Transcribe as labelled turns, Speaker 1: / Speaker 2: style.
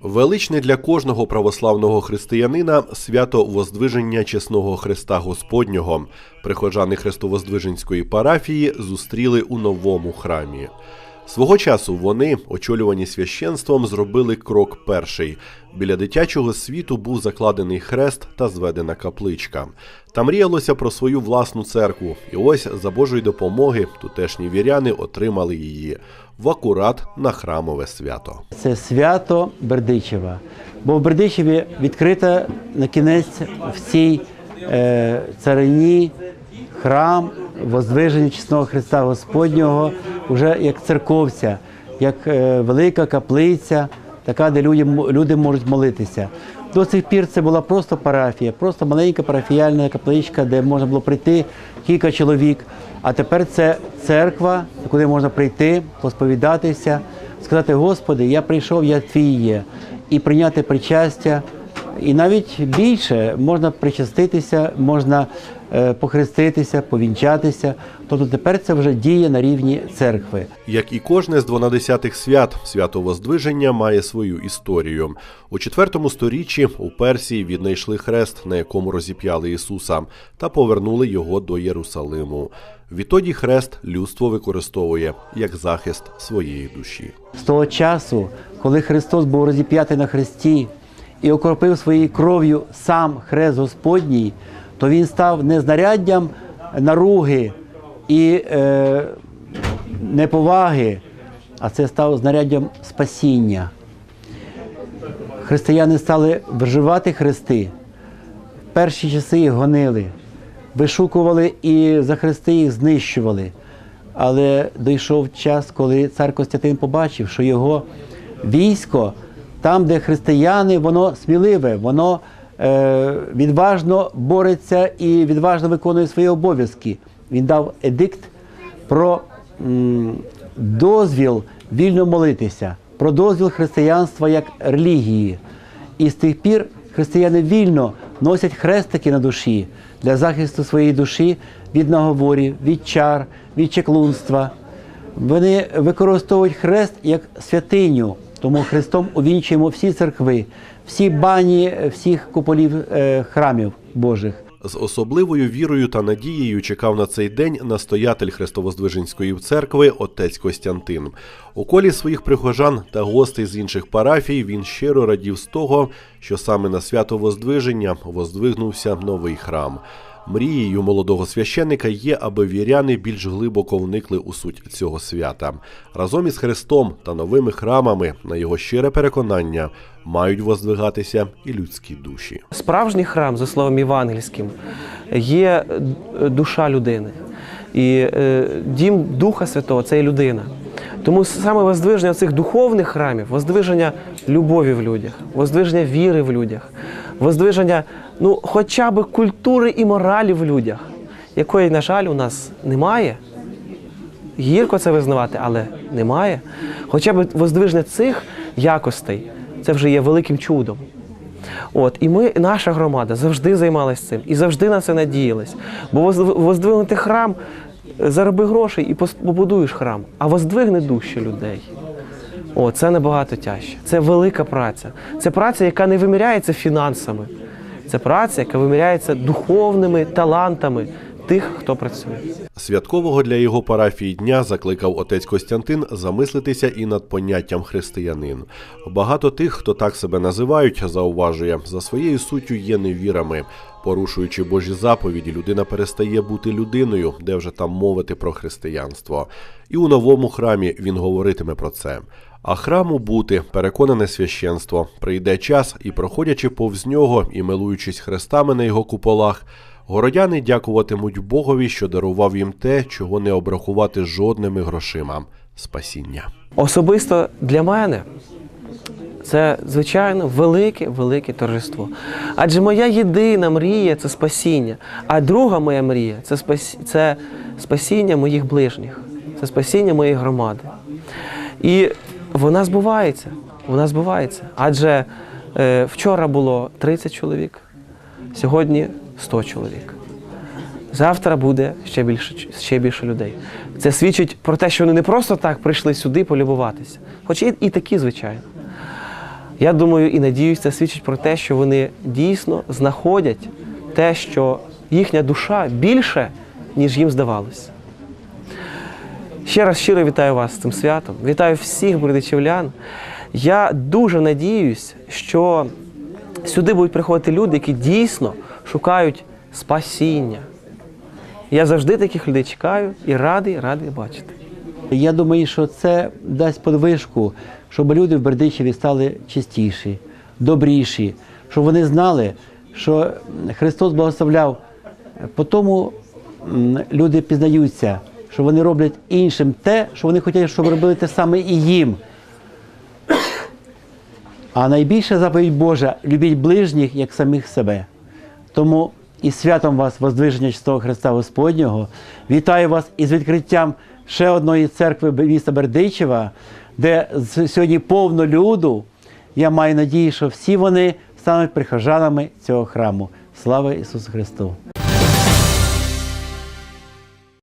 Speaker 1: Величне для кожного православного християнина свято Воздвиження чесного Христа Господнього. Прихожани Христовоздвиженської парафії зустріли у новому храмі. Свого часу вони, очолювані священством, зробили крок перший. Біля дитячого світу був закладений хрест та зведена капличка. Та мріялося про свою власну церкву, і ось за Божої допомоги тутешні віряни отримали її в акурат на храмове свято.
Speaker 2: Це свято Бердичева. Бо в Бердичеві відкрита на кінець в цій е, царині храм Воздвиження Чесного Христа Господнього, вже як церковця, як е, велика каплиця, така, де люди, люди можуть молитися. До цих пір це була просто парафія, просто маленька парафіяльна капличка, де можна було прийти кілька чоловік. А тепер це церква, куди можна прийти, посповідатися, сказати: Господи, я прийшов, я твій є, і прийняти причастя. І навіть більше можна причаститися, можна е, похреститися, повінчатися. Тобто тепер це вже діє на рівні церкви.
Speaker 1: Як і кожне з двонадесятих свят, свято Воздвиження має свою історію. У четвертому сторіччі у Персії віднайшли хрест, на якому розіп'яли Ісуса, та повернули його до Єрусалиму. Відтоді хрест людство використовує як захист своєї душі.
Speaker 2: З того часу, коли Христос був розіп'ятий на хресті і окропив своєю кров'ю сам хрест Господній, то він став не знаряддям наруги і е, неповаги, а це став знаряддям спасіння. Християни стали вживати хрести. В перші часи їх гонили, вишукували і за хрести їх знищували. Але дійшов час, коли цар Костянтин побачив, що його військо, там, де християни, воно сміливе, воно е, відважно бореться і відважно виконує свої обов'язки. Він дав едикт про м, дозвіл вільно молитися, про дозвіл християнства як релігії. І з тих пір християни вільно носять хрестики на душі для захисту своєї душі від наговорів, від чар, від чеклунства. Вони використовують хрест як святиню, тому хрестом увінчуємо всі церкви, всі бані всіх куполів е, храмів Божих.
Speaker 1: З особливою вірою та надією чекав на цей день настоятель Христовоздвиженської церкви отець Костянтин. У колі своїх прихожан та гостей з інших парафій він щиро радів з того, що саме на свято Воздвиження воздвигнувся новий храм. Мрією молодого священника є, аби віряни більш глибоко вникли у суть цього свята. Разом із Христом та новими храмами, на його щире переконання, мають воздвигатися і людські душі.
Speaker 3: Справжній храм, за словом євангельським, є душа людини. І е, дім Духа Святого це є людина. Тому саме воздвиження цих духовних храмів, воздвиження любові в людях, воздвиження віри в людях, воздвиження ну, хоча б культури і моралі в людях, якої, на жаль, у нас немає. Гірко це визнавати, але немає. Хоча б воздвиження цих якостей це вже є великим чудом. От, і ми, наша громада, завжди займалася цим і завжди на це надіялась. Бо воздв- воздвигнути храм, зароби грошей і побудуєш храм, а воздвигне душі людей. О, це набагато тяжче. Це велика праця. Це праця, яка не виміряється фінансами. Це праця, яка виміряється духовними талантами тих, хто працює.
Speaker 1: Святкового для його парафії дня закликав отець Костянтин замислитися і над поняттям християнин. Багато тих, хто так себе називають, зауважує, за своєю суттю є невірами. Порушуючи Божі заповіді, людина перестає бути людиною, де вже там мовити про християнство. І у новому храмі він говоритиме про це. А храму бути переконане священство. Прийде час і, проходячи повз нього і милуючись хрестами на його куполах, Городяни дякуватимуть Богові, що дарував їм те, чого не обрахувати жодними грошима спасіння.
Speaker 3: Особисто для мене це, звичайно, велике, велике торжество. Адже моя єдина мрія це спасіння, а друга моя мрія це, спас... це спасіння моїх ближніх, це спасіння моєї громади. І вона збувається. Вона збувається. Адже е, вчора було 30 чоловік, сьогодні 100 чоловік. Завтра буде ще більше, ще більше людей. Це свідчить про те, що вони не просто так прийшли сюди полюбуватися, хоч і, і такі, звичайно. Я думаю і надіюсь, це свідчить про те, що вони дійсно знаходять те, що їхня душа більше, ніж їм здавалося. Ще раз щиро вітаю вас з цим святом. Вітаю всіх бердичівлян. Я дуже надіюсь, що сюди будуть приходити люди, які дійсно шукають спасіння. Я завжди таких людей чекаю і радий, радий бачити.
Speaker 2: Я думаю, що це дасть подвижку, щоб люди в Бердичеві стали чистіші, добріші, щоб вони знали, що Христос благословляв. По тому люди пізнаються, що вони роблять іншим те, що вони хотять, щоб робили те саме і їм. А найбільша заповідь Божа любіть ближніх як самих себе. Тому і святом вас Воздвиження Чистого Христа Господнього. Вітаю вас із відкриттям ще одної церкви міста Бердичева, де сьогодні повно люду. Я маю надію, що всі вони стануть прихожанами цього храму. Слава Ісусу Христу!